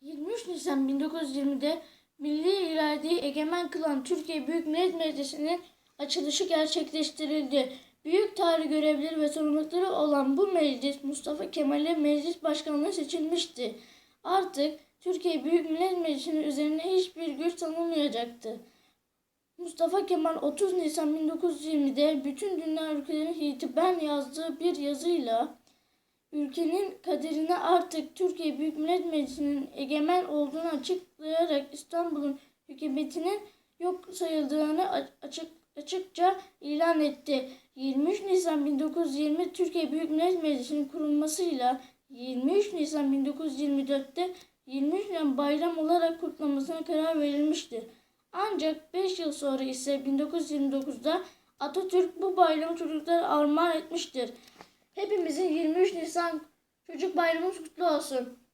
23 Nisan 1920'de milli iradeyi egemen kılan Türkiye Büyük Millet Meclisi'nin açılışı gerçekleştirildi. Büyük tarih görevleri ve sorumlulukları olan bu meclis Mustafa Kemal'e meclis başkanlığı seçilmişti. Artık Türkiye Büyük Millet Meclisi'nin üzerine hiçbir güç tanınmayacaktı. Mustafa Kemal 30 Nisan 1920'de bütün dünya ülkelerine hitaben yazdığı bir yazıyla ülkenin kaderine artık Türkiye Büyük Millet Meclisi'nin egemen olduğunu açıklayarak İstanbul'un hükümetinin yok sayıldığını açık, açıkça ilan etti. 23 Nisan 1920 Türkiye Büyük Millet Meclisi'nin kurulmasıyla 23 Nisan 1924'te 23 Nisan bayram olarak kutlamasına karar verilmiştir. Ancak 5 yıl sonra ise 1929'da Atatürk bu bayramı çocuklara armağan etmiştir. Hepimizin 23 Nisan Çocuk Bayramımız kutlu olsun.